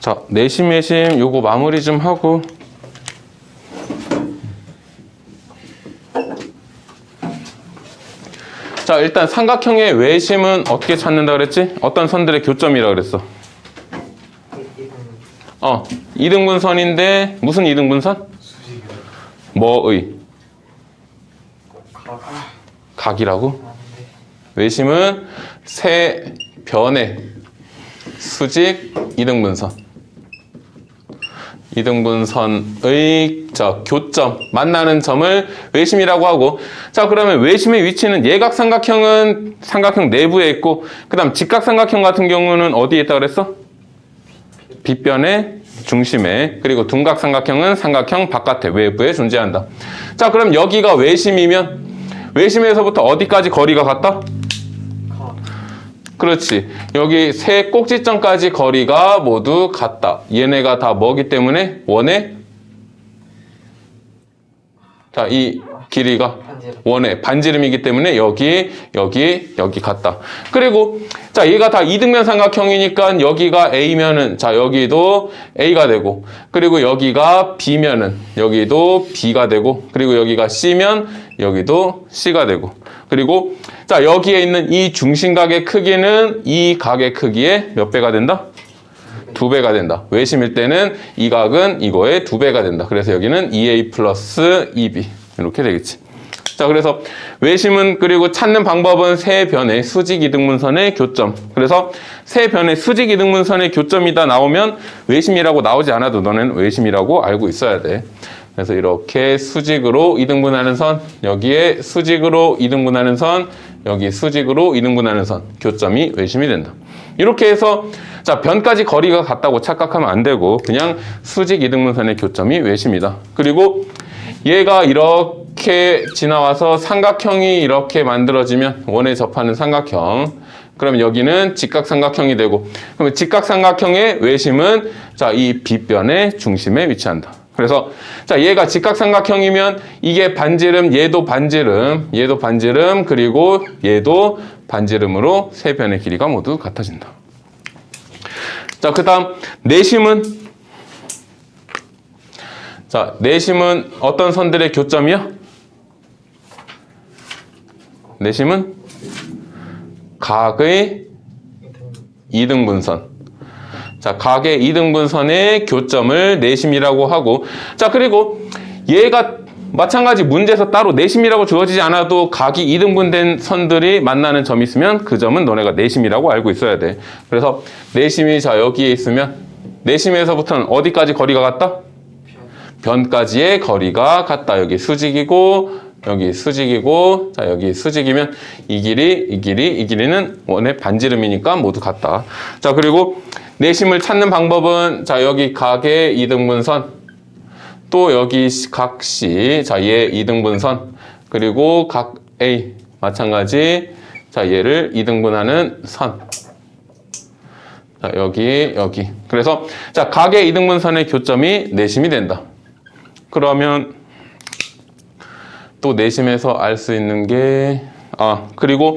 자, 내심 외심 요거 마무리 좀 하고 자, 일단 삼각형의 외심은 어떻게 찾는다 그랬지? 어떤 선들의 교점이라 그랬어? 어, 이등분선인데 무슨 이등분선? 뭐의? 각이라고? 외심은 세 변의 수직 이등분선. 이등분 선의 저 교점 만나는 점을 외심이라고 하고 자 그러면 외심의 위치는 예각삼각형은 삼각형 내부에 있고 그 다음 직각삼각형 같은 경우는 어디에 있다 그랬어? 빗변의 중심에 그리고 둔각삼각형은 삼각형 바깥에 외부에 존재한다. 자 그럼 여기가 외심이면 외심에서부터 어디까지 거리가 같다? 그렇지. 여기 세 꼭지점까지 거리가 모두 같다. 얘네가 다 뭐기 때문에 원의 자, 이 길이가. 원의 반지름이기 때문에 여기, 여기, 여기 같다. 그리고 자, 얘가 다 이등변 삼각형이니까 여기가 A면은 자, 여기도 A가 되고 그리고 여기가 B면은 여기도 B가 되고 그리고 여기가 C면 여기도 C가 되고 그리고 자, 여기에 있는 이 중심각의 크기는 이 각의 크기의 몇 배가 된다? 두 배가 된다. 외심일 때는 이 각은 이거의 두 배가 된다. 그래서 여기는 2a 플러스 2b 이렇게 되겠지. 자, 그래서 외심은 그리고 찾는 방법은 세 변의 수직 이등분선의 교점. 그래서 세 변의 수직 이등분선의 교점이다 나오면 외심이라고 나오지 않아도 너는 외심이라고 알고 있어야 돼. 그래서 이렇게 수직으로 이등분하는 선, 여기에 수직으로 이등분하는 선, 여기 수직으로 이등분하는 선, 교점이 외심이 된다. 이렇게 해서 자 변까지 거리가 같다고 착각하면 안 되고 그냥 수직 이등분선의 교점이 외심이다. 그리고 얘가 이렇게 지나와서 삼각형이 이렇게 만들어지면 원에 접하는 삼각형. 그러면 여기는 직각삼각형이 되고 그러면 직각삼각형의 외심은 자 이 빗변의 중심에 위치한다. 그래서 자 얘가 직각삼각형이면 이게 반지름 얘도 반지름 얘도 반지름 그리고 얘도 반지름으로 세 변의 길이가 모두 같아진다. 자 그 다음 내심은 자 내심은 어떤 선들의 교점이야? 내심은 각의 이등분선. 자, 각의 이등분선의 교점을 내심이라고 하고, 자, 그리고 얘가 마찬가지 문제에서 따로 내심이라고 주어지지 않아도 각이 이등분된 선들이 만나는 점이 있으면 그 점은 너네가 내심이라고 알고 있어야 돼. 그래서 내심이 자, 여기에 있으면 내심에서부터는 어디까지 거리가 같다? 변까지의 거리가 같다. 여기 수직이고, 여기 수직이고, 자, 여기 수직이면 이 길이, 이 길이, 이 길이는 원의 반지름이니까 모두 같다. 자, 그리고 내심을 찾는 방법은, 자, 여기 각의 이등분선, 또 여기 각 C, 자, 얘 이등분선, 그리고 각 A, 마찬가지, 자, 얘를 이등분하는 선. 자, 여기, 여기. 그래서, 자, 각의 이등분선의 교점이 내심이 된다. 그러면 또 내심에서 알 수 있는 게, 아, 그리고,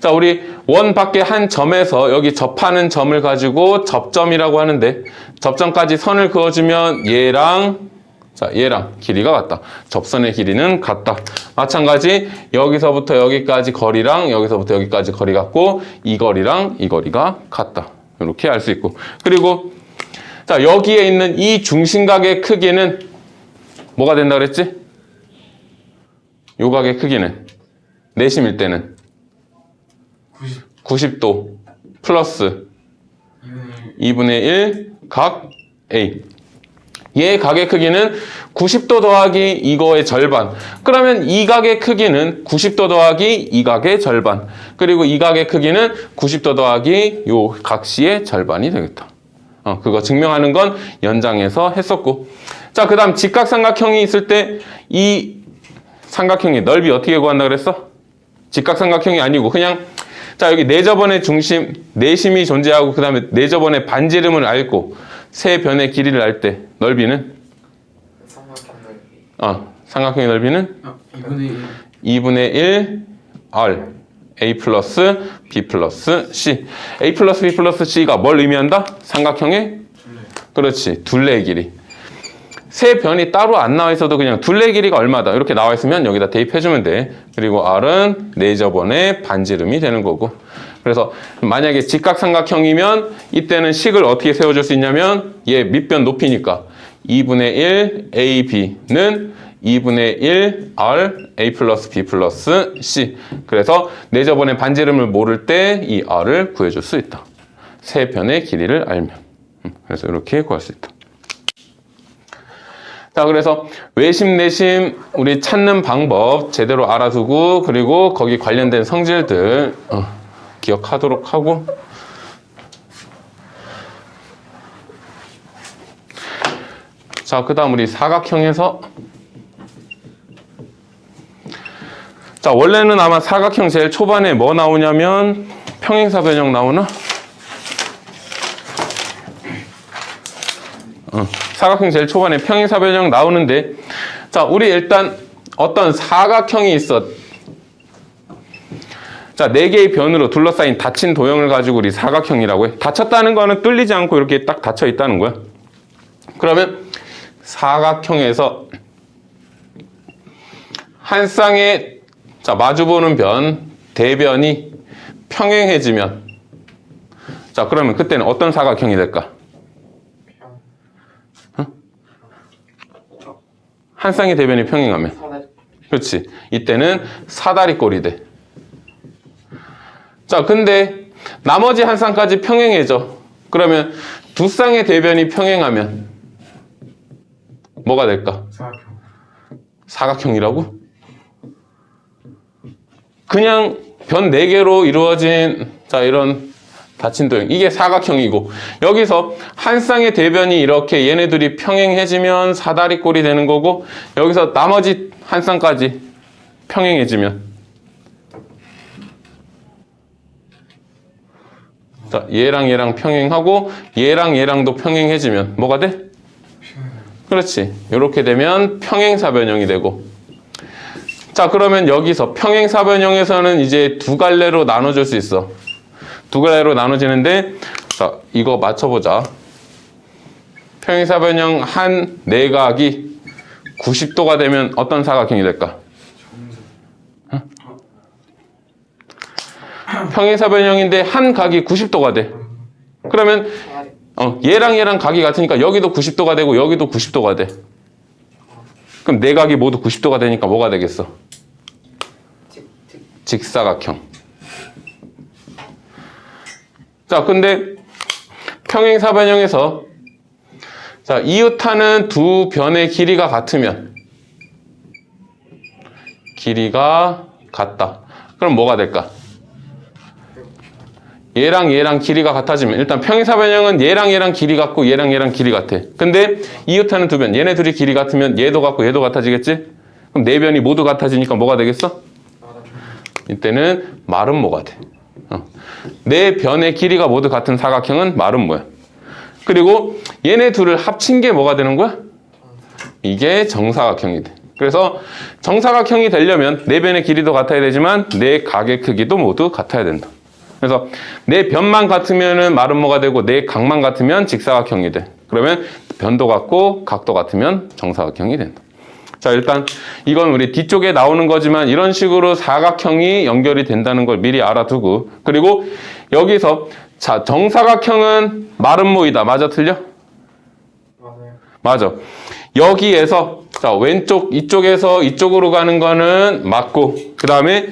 자, 우리 원 밖에 한 점에서 여기 접하는 점을 가지고 접점이라고 하는데, 접점까지 선을 그어주면 얘랑, 자, 얘랑 길이가 같다. 접선의 길이는 같다. 마찬가지, 여기서부터 여기까지 거리랑 여기서부터 여기까지 거리 같고, 이 거리랑 이 거리가 같다. 이렇게 알 수 있고. 그리고, 자, 여기에 있는 이 중심각의 크기는 뭐가 된다 그랬지? 요각의 크기는 내심일 때는 90 90도 플러스 2분의 2분의 1 각 A. 얘 각의 크기는 90도 더하기 이거의 절반. 그러면 이 각의 크기는 90도 더하기 이 각의 절반. 그리고 이 각의 크기는 90도 더하기 요 각시의 절반이 되겠다. 어, 그거 증명하는 건 연장해서 했었고. 자, 그 다음 직각삼각형이 있을 때 이 삼각형의 넓이 어떻게 구한다 그랬어? 직각삼각형이 아니고 그냥 자 여기 내저번의 중심 내심이 존재하고 그 다음에 내저번의 반지름을 알고 세 변의 길이를 알 때 넓이는 삼각형 넓이 어 삼각형의 넓이는 아, 2분의 1 2분의 1 R A 플러스 B 플러스 C A 플러스 B 플러스 C가 뭘 의미한다? 삼각형의 그렇지. 둘레의 길이. 세 변이 따로 안 나와 있어도 그냥 둘레 길이가 얼마다 이렇게 나와 있으면 여기다 대입해주면 돼. 그리고 R은 레이저번의 반지름이 되는 거고. 그래서 만약에 직각삼각형이면 이때는 식을 어떻게 세워줄 수 있냐면 얘 밑변 높이니까 2분의 1 AB는 2분의 1 R A 플러스 B 플러스 C. 그래서 레이저번의 반지름을 모를 때 이 R을 구해줄 수 있다. 세 변의 길이를 알면. 음, 그래서 이렇게 구할 수 있다. 자, 그래서 외심, 내심, 우리 찾는 방법 제대로 알아두고, 그리고 거기 관련된 성질들, 어, 기억하도록 하고. 자, 그 다음 우리 사각형에서. 자, 원래는 아마 사각형 제일 초반에 뭐 나오냐면, 평행사 변형 나오나? 사각형 제일 초반에 평행사 변형 나오는데 자 우리 일단 어떤 사각형이 있어 자네 개의 변으로 둘러싸인 닫힌 도형을 가지고 우리 사각형이라고 해. 닫혔다는 거는 뚫리지 않고 이렇게 딱 닫혀 있다는 거야. 그러면 사각형에서 한 쌍의 자 마주보는 변 대변이 평행해지면 자 그러면 그때는 어떤 사각형이 될까? 한 쌍의 대변이 평행하면. 그렇지. 이때는 사다리 꼴이 돼 자 근데 나머지 한 쌍까지 평행해져. 그러면 두 쌍의 대변이 평행하면 뭐가 될까? 사각형 사각형이라고? 그냥 변 네개로 이루어진 자 이런 닫힌 도형. 이게 사각형이고. 여기서 한 쌍의 대변이 이렇게 얘네들이 평행해지면 사다리 꼴이 되는 거고 여기서 나머지 한 쌍까지 평행해지면. 자 얘랑 얘랑 평행하고 얘랑 얘랑도 평행해지면 뭐가 돼? 그렇지. 이렇게 되면 평행사변형이 되고. 자 그러면 여기서 평행사변형에서는 이제 두 갈래로 나눠줄 수 있어 두 갈래로 나눠지는데 자 이거 맞춰보자 평행사 변형 한 내각이 90도가 되면 어떤 사각형이 될까? 어? 평행사 변형인데 한 각이 90도가 돼 그러면 어, 얘랑 얘랑 각이 같으니까 여기도 90도가 되고 여기도 90도가 돼. 그럼 네 각이 모두 90도가 되니까 뭐가 되겠어? 직사각형. 자, 근데 평행사변형에서 자, 이웃하는 두 변의 길이가 같으면 길이가 같다. 그럼 뭐가 될까? 얘랑 얘랑 길이가 같아지면 일단 평행사변형은 얘랑 얘랑 길이 같고 얘랑 얘랑 길이 같아. 근데 이웃하는 두 변, 얘네 둘이 길이 같으면 얘도 같고 얘도 같아지겠지? 그럼 네 변이 모두 같아지니까 뭐가 되겠어? 이때는 마름모가 돼. 어. 네 변의 길이가 모두 같은 사각형은 마름모야. 그리고 얘네 둘을 합친 게 뭐가 되는 거야? 이게 정사각형이 돼. 그래서 정사각형이 되려면 네 변의 길이도 같아야 되지만 네 각의 크기도 모두 같아야 된다. 그래서 네 변만 같으면은 마름모가 되고 네 각만 같으면 직사각형이 돼. 그러면 변도 같고 각도 같으면 정사각형이 된다. 자, 일단 이건 우리 뒤쪽에 나오는 거지만 이런 식으로 사각형이 연결이 된다는 걸 미리 알아두고 그리고 여기서 자, 정사각형은 마름모이다. 맞아 틀려? 맞아요 맞아. 여기에서 자, 왼쪽 이쪽에서 이쪽으로 가는 거는 맞고 그다음에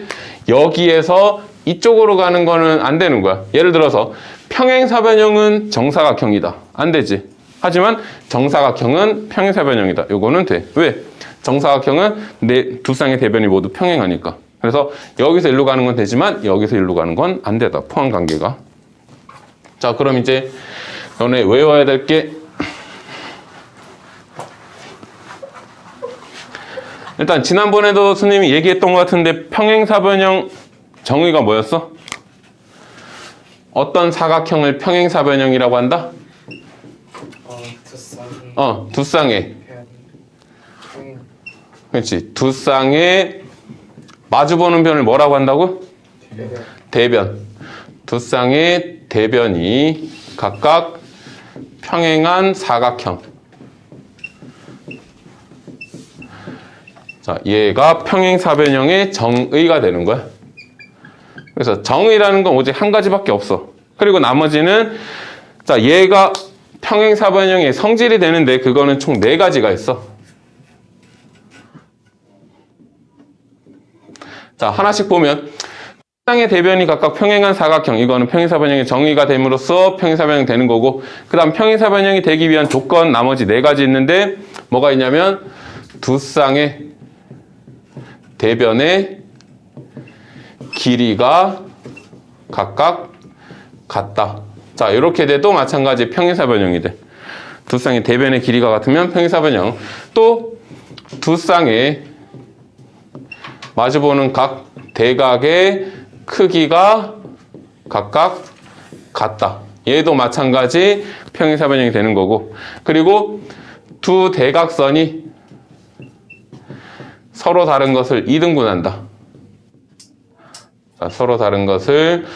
여기에서 이쪽으로 가는 거는 안 되는 거야. 예를 들어서 평행사변형은 정사각형이다. 안 되지. 하지만 정사각형은 평행사변형이다. 요거는 돼. 왜? 정사각형은 내두 쌍의 대변이 모두 평행하니까. 그래서 여기서 일로 가는 건 되지만 여기서 일로 가는 건 안 되다. 포함 관계가. 자, 그럼 이제 너네 외워야 될 게 일단 지난번에도 스님이 얘기했던 것 같은데 평행사변형 정의가 뭐였어? 어떤 사각형을 평행사변형이라고 한다? 어두 어, 두 쌍의 표현이 평행 그렇지 두 쌍의 마주보는 변을 뭐라고 한다고? 대변 두 쌍의 대변이 각각 평행한 사각형. 자, 얘가 평행사변형의 정의가 되는 거야. 그래서 정의라는 건 오직 한 가지밖에 없어. 그리고 나머지는 자, 얘가 평행사변형의 성질이 되는데 그거는 총 네 가지가 있어. 자, 하나씩 보면 땅의 대변이 각각 평행한 사각형 이거는 평행사변형의 정의가 됨으로써 평행사변형 되는 거고 그 다음 평행사변형이 되기 위한 조건 나머지 네 가지 있는데 뭐가 있냐면 두 쌍의 대변의 길이가 각각 같다. 자, 이렇게 돼도 마찬가지 평행사변형이 돼. 두 쌍의 대변의 길이가 같으면 평행사변형. 또 두 쌍의 마주보는 각 대각의 크기가 각각 같다. 얘도 마찬가지 평행사변형이 되는 거고. 그리고 두 대각선이 서로 다른 것을 2등분한다. 자, 서로 다른 것을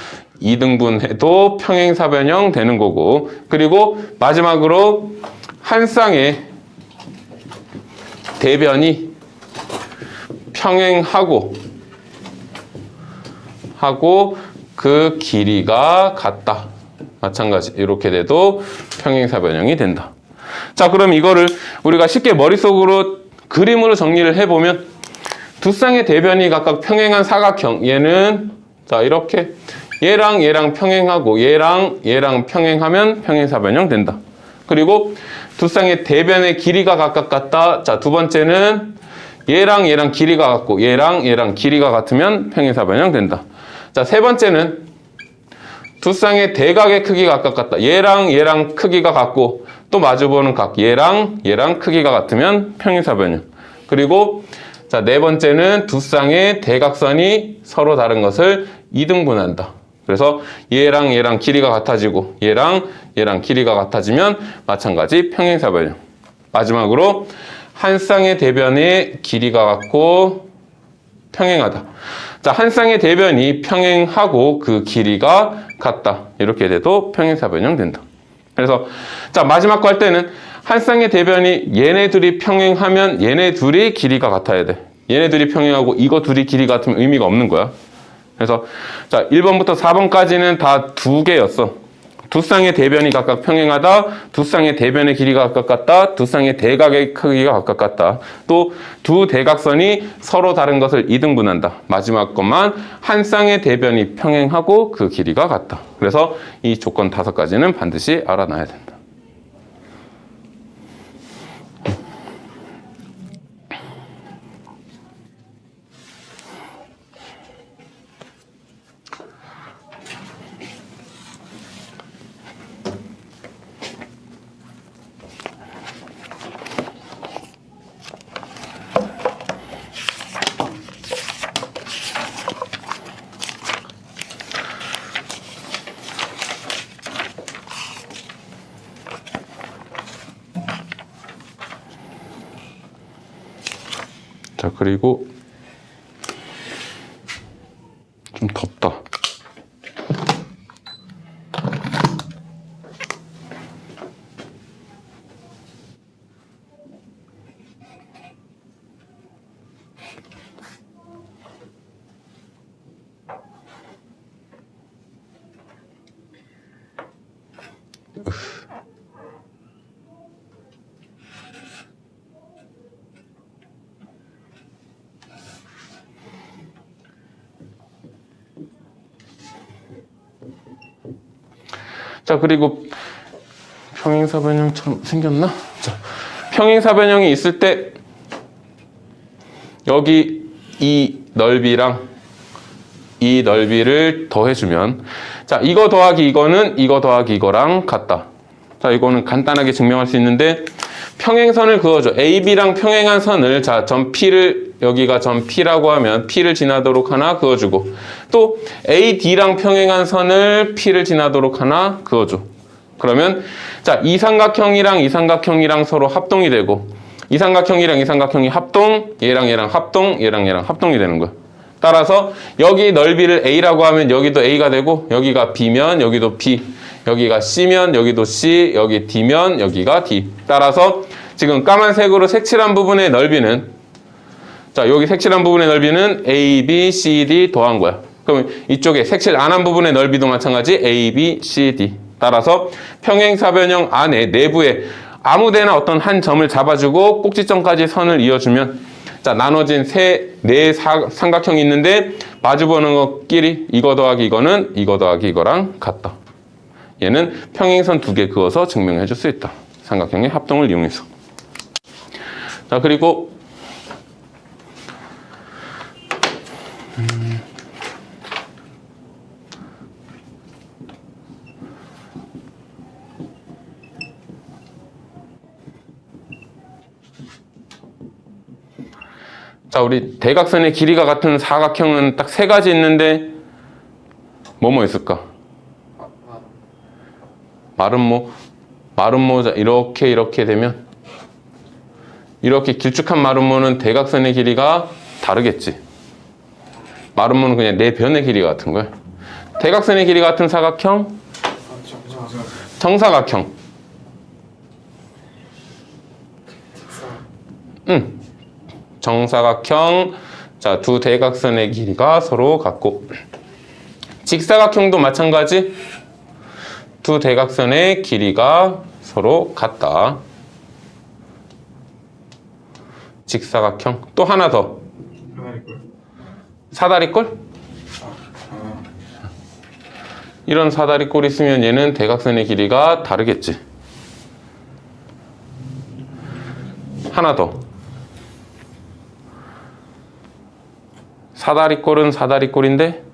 2등분해도 평행사변형 되는 거고. 그리고 마지막으로 한 쌍의 대변이 평행하고 하고 그 길이가 같다. 마찬가지 이렇게 돼도 평행사 변형이 된다. 자, 그럼 이거를 우리가 쉽게 머릿속으로 그림으로 정리를 해보면 두 쌍의 대변이 각각 평행한 사각형 얘는 자 이렇게 얘랑 얘랑 평행하고 얘랑 얘랑 평행하면 평행사 변형 된다. 그리고 두 쌍의 대변의 길이가 각각 같다. 자, 두 번째는 얘랑 얘랑 길이가 같고 얘랑 얘랑 길이가 같으면 평행사 변형 된다. 자, 세 번째는 두 쌍의 대각의 크기가 각각 같다. 얘랑 얘랑 크기가 같고 또 마주보는 각 얘랑 얘랑 크기가 같으면 평행사 변형. 그리고 자, 네 번째는 두 쌍의 대각선이 서로 다른 것을 이등분한다. 그래서 얘랑 얘랑 길이가 같아지고 얘랑 얘랑 길이가 같아지면 마찬가지 평행사 변형. 마지막으로 한 쌍의 대변의 길이가 같고 평행하다. 자, 한 쌍의 대변이 평행하고 그 길이가 같다. 이렇게 돼도 평행사 변형 된다. 그래서 자, 마지막 거 할 때는 한 쌍의 대변이 얘네 둘이 평행하면 얘네 둘이 길이가 같아야 돼. 얘네 둘이 평행하고 이거 둘이 길이 같으면 의미가 없는 거야. 그래서 자, 1번부터 4번까지는 다 두 개였어. 두 쌍의 대변이 각각 평행하다, 두 쌍의 대변의 길이가 각각 같다, 두 쌍의 대각의 크기가 각각 같다. 또 두 대각선이 서로 다른 것을 이등분한다. 마지막 것만 한 쌍의 대변이 평행하고 그 길이가 같다. 그래서 이 조건 다섯 가지는 반드시 알아놔야 된다. 자, 그리고 좀 덥다. 자, 그리고 평행사변형처럼 생겼나? 자, 평행사변형이 있을 때 여기 이 넓이랑 이 넓이를 더해주면 자, 이거 더하기 이거는 이거 더하기 이거랑 같다. 자, 이거는 간단하게 증명할 수 있는데 평행선을 그어줘. AB랑 평행한 선을 자, 점 P를 여기가 점 P라고 하면 P를 지나도록 하나 그어주고 또 AD랑 평행한 선을 P를 지나도록 하나 그어줘. 그러면 자, 이 삼각형이랑 이 삼각형이랑 서로 합동이 되고 이 삼각형이랑 이 삼각형이 합동, 얘랑 얘랑 합동, 얘랑 얘랑 합동이 되는 거야. 따라서 여기 넓이를 A라고 하면 여기도 A가 되고 여기가 B면 여기도 B 여기가 C면 여기도 C 여기 D면 여기가 D. 따라서 지금 까만색으로 색칠한 부분의 넓이는 자 여기 색칠한 부분의 넓이는 A, B, C, D 더한 거야. 그럼 이쪽에 색칠 안 한 부분의 넓이도 마찬가지 A, B, C, D. 따라서 평행사변형 안에 내부에 아무데나 어떤 한 점을 잡아주고 꼭지점까지 선을 이어주면 자 나눠진 세네 삼각형이 있는데 마주보는 것끼리 이거 더하기 이거는 이거 더하기 이거랑 같다. 얘는 평행선 두 개 그어서 증명해 줄 수 있다. 삼각형의 합동을 이용해서. 자 그리고 자, 우리 대각선의 길이가 같은 사각형은 딱 세 가지 있는데 뭐뭐 있을까? 마름모, 마름모 자 이렇게 이렇게 되면 이렇게 길쭉한 마름모는 대각선의 길이가 다르겠지. 마름모는 그냥 내 변의 길이가 같은 거야. 대각선의 길이 같은 사각형. 정사각형. 응. 정사각형. 자, 두 대각선의 길이가 서로 같고. 직사각형도 마찬가지. 두 대각선의 길이가 서로 같다. 직사각형. 또 하나 더. 사다리꼴? 이런 사다리꼴 있으면 얘는 대각선의 길이가 다르겠지. 하나 더. 사다리꼴은 사다리꼴인데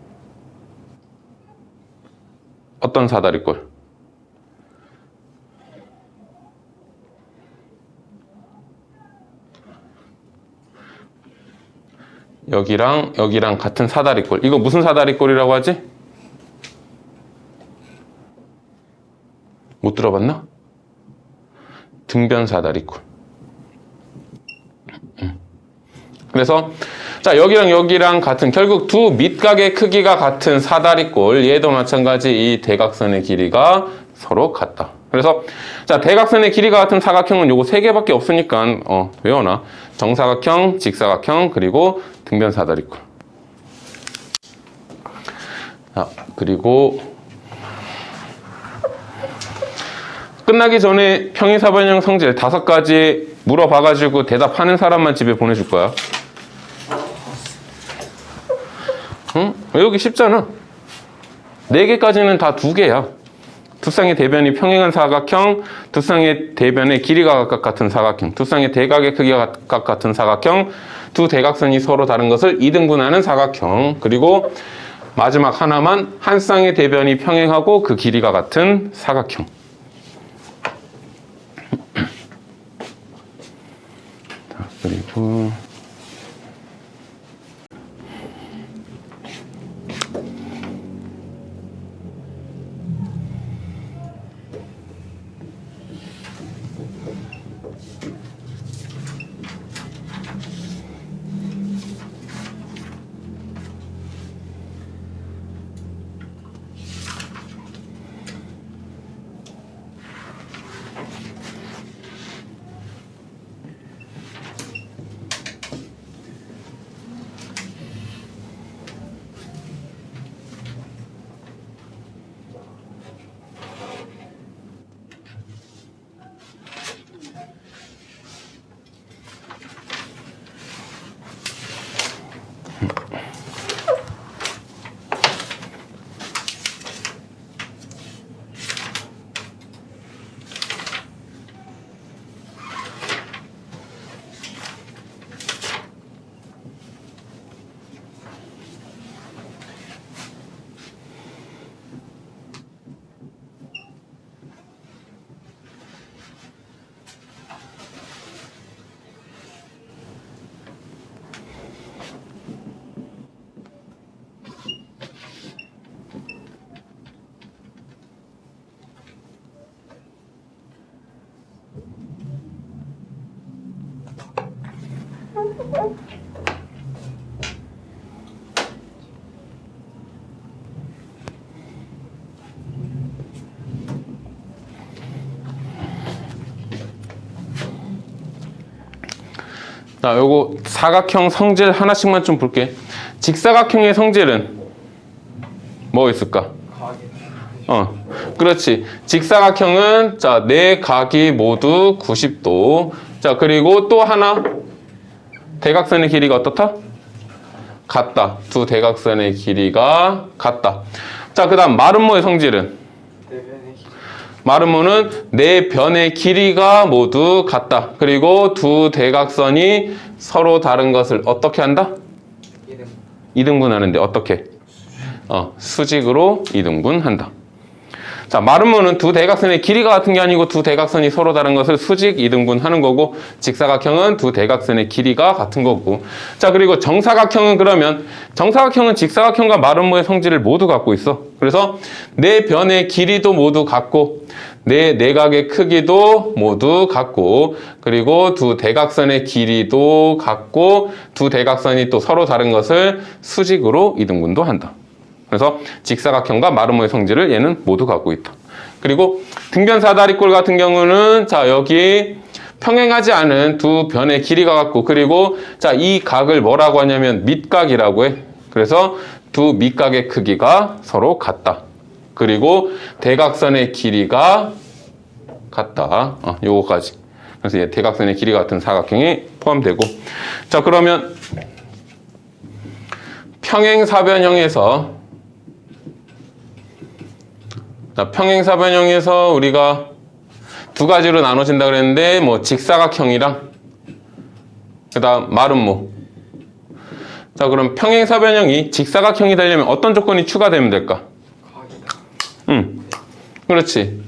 어떤 사다리꼴? 여기랑 여기랑 같은 사다리꼴. 이거 무슨 사다리꼴이라고 하지? 못 들어봤나? 등변 사다리꼴. 음. 그래서 자 여기랑 여기랑 같은 결국 두 밑각의 크기가 같은 사다리꼴 얘도 마찬가지 이 대각선의 길이가 서로 같다. 그래서 자 대각선의 길이가 같은 사각형은 요거 세 개밖에 없으니까 어 외워놔. 정사각형, 직사각형 그리고 등변 사다리꼴. 자 그리고 끝나기 전에 평행사변형 성질 다섯 가지 물어봐가지고 대답하는 사람만 집에 보내줄 거야. 응? 여기 쉽잖아. 네 개까지는 다 두 개야. 두 쌍의 대변이 평행한 사각형, 두 쌍의 대변의 길이가 각각 같은 사각형, 두 쌍의 대각의 크기가 각각 같은 사각형, 두 대각선이 서로 다른 것을 이등분하는 사각형, 그리고 마지막 하나만 한 쌍의 대변이 평행하고 그 길이가 같은 사각형. 자, 그리고 자, 요거 사각형 성질 하나씩만 좀 볼게. 직사각형의 성질은 뭐 있을까? 어, 그렇지. 직사각형은 자, 네 각이 모두 90도. 자, 그리고 또 하나 대각선의 길이가 어떻다? 같다. 두 대각선의 길이가 같다. 자, 그 다음 마름모의 성질은 내변의 기- 마름모는 네 변의 길이가 모두 같다. 그리고 두 대각선이 서로 다른 것을 어떻게 한다? 이등. 이등분하는데 어떻게? 어, 수직으로 이등분한다. 자, 마름모는 두 대각선의 길이가 같은 게 아니고 두 대각선이 서로 다른 것을 수직 이등분 하는 거고 직사각형은 두 대각선의 길이가 같은 거고. 자, 그리고 정사각형은 그러면 정사각형은 직사각형과 마름모의 성질을 모두 갖고 있어. 그래서 네 변의 길이도 모두 같고 네 내각의 크기도 모두 같고 그리고 두 대각선의 길이도 같고 두 대각선이 또 서로 다른 것을 수직으로 이등분도 한다. 그래서 직사각형과 마름모의 성질을 얘는 모두 갖고 있다. 그리고 등변 사다리꼴 같은 경우는 자 여기 평행하지 않은 두 변의 길이가 같고 그리고 자 이 각을 뭐라고 하냐면 밑각이라고 해. 그래서 두 밑각의 크기가 서로 같다. 그리고 대각선의 길이가 같다. 어, 요거까지. 그래서 얘 대각선의 길이 같은 사각형이 포함되고 자 그러면 평행 사변형에서 자, 평행사변형에서 우리가 두 가지로 나눠진다 그랬는데 뭐 직사각형이랑 그다음 마름모. 자, 그럼 평행사변형이 직사각형이 되려면 어떤 조건이 추가되면 될까? 응. 그렇지.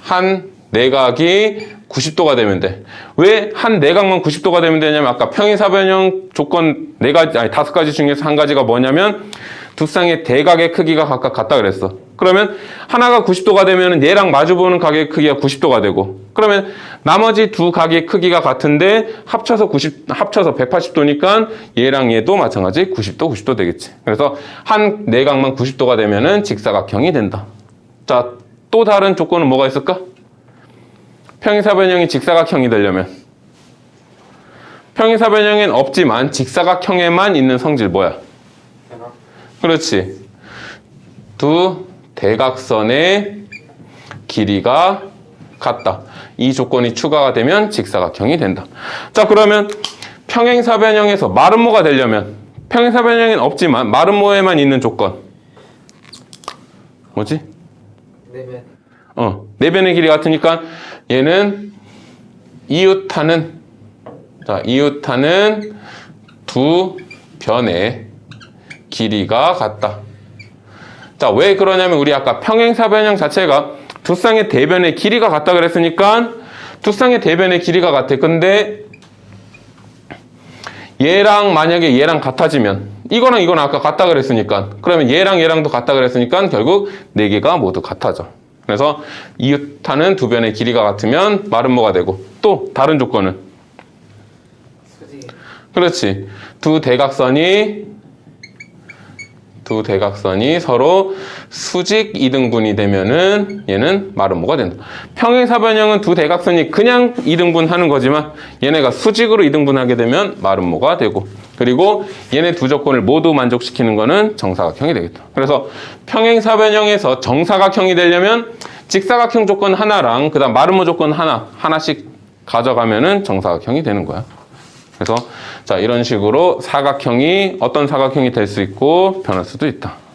한 내각이 90도가 되면 돼. 왜 한 내각만 90도가 되면 되냐면 아까 평행사변형 조건 네 가지 아니 다섯 가지 중에서 한 가지가 뭐냐면 두 쌍의 대각의 크기가 각각 같다 그랬어. 그러면 하나가 90도가 되면 얘랑 마주보는 각의 크기가 90도가 되고 그러면 나머지 두 각의 크기가 같은데 합쳐서 90 합쳐서 180도니까 얘랑 얘도 마찬가지 90도 90도 되겠지. 그래서 한 내각만 90도가 되면은 직사각형이 된다. 자, 또 다른 조건은 뭐가 있을까? 평행사변형이 직사각형이 되려면 평행사변형엔 없지만 직사각형에만 있는 성질 뭐야? 그렇지. 두 대각선의 길이가 같다. 이 조건이 추가가 되면 직사각형이 된다. 자, 그러면 평행사변형에서 마름모가 되려면 평행사변형엔 없지만 마름모에만 있는 조건. 뭐지? 내변. 어, 내변의 길이 같으니까 얘는 이웃하는 자, 이웃하는 두 변의 길이가 같다. 자, 왜 그러냐면 우리 아까 평행사변형 자체가 두 쌍의 대변의 길이가 같다 그랬으니까 두 쌍의 대변의 길이가 같아. 근데 얘랑 만약에 얘랑 같아지면 이거랑 이거랑 아까 같다 그랬으니까 그러면 얘랑 얘랑도 같다 그랬으니까 결국 네 개가 모두 같아져. 그래서 이웃하는 두 변의 길이가 같으면 마름모가 되고 또 다른 조건은. 그렇지. 두 대각선이 두 대각선이 서로 수직 이등분이 되면은 얘는 마름모가 된다. 평행사변형은 두 대각선이 그냥 이등분하는 거지만 얘네가 수직으로 이등분하게 되면 마름모가 되고 그리고 얘네 두 조건을 모두 만족시키는 거는 정사각형이 되겠다. 그래서 평행사변형에서 정사각형이 되려면 직사각형 조건 하나랑 그다음 마름모 조건 하나 하나씩 가져가면은 정사각형이 되는 거야. 그래서 자 이런 식으로 사각형이 어떤 사각형이 될 수 있고 변할 수도 있다.